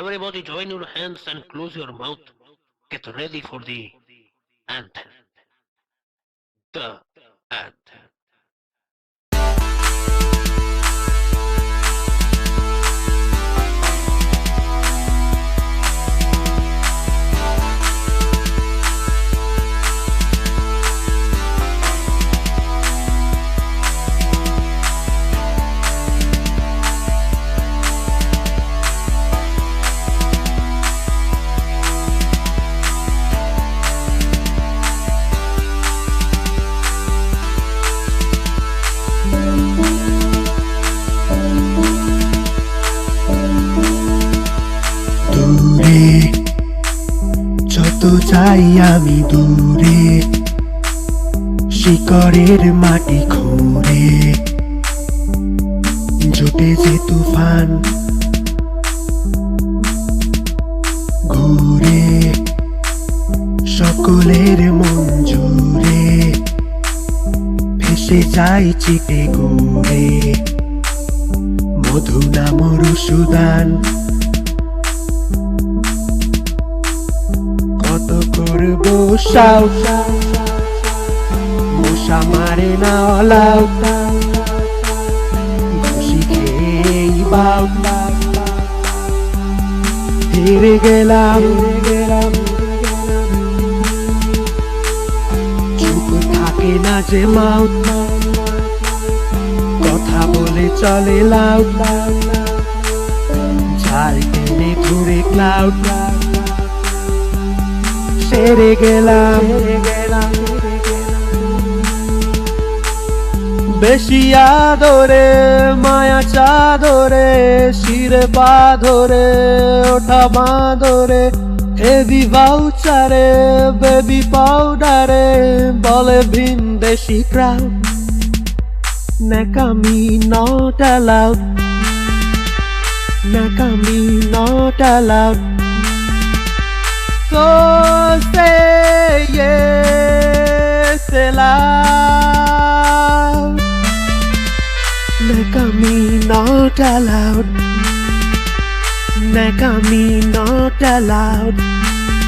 Everybody join your hands and close your mouth. Get ready for the anthem. The anthem. যত চাই আমি দূরে, শিকড়ের মাটি খুঁড়ে। জুটে যে তুফান ঘুরে, সকলের মন জুড়ে। ভেসে যাই চিটে গুড়ে, মধু নামর সুদান করব মশা মারে না অলাউ। খুশি গেলাম। থাকে না যে মাউথ কথা বলে চলে লাউ। ঝাল টেনে ঘুরে ক্লাউড সেরে গেলাম। বেশি আদরে, মায়া চাদরে, শিরে পা ধরে ওঠা বাঁধরে হেভি ভাউচারে বেবি পাউডারে বলে ভিন দেশি ক্রাউড নাকামি not allowed নাকামি not allowed not allowed. Nakami not allowed.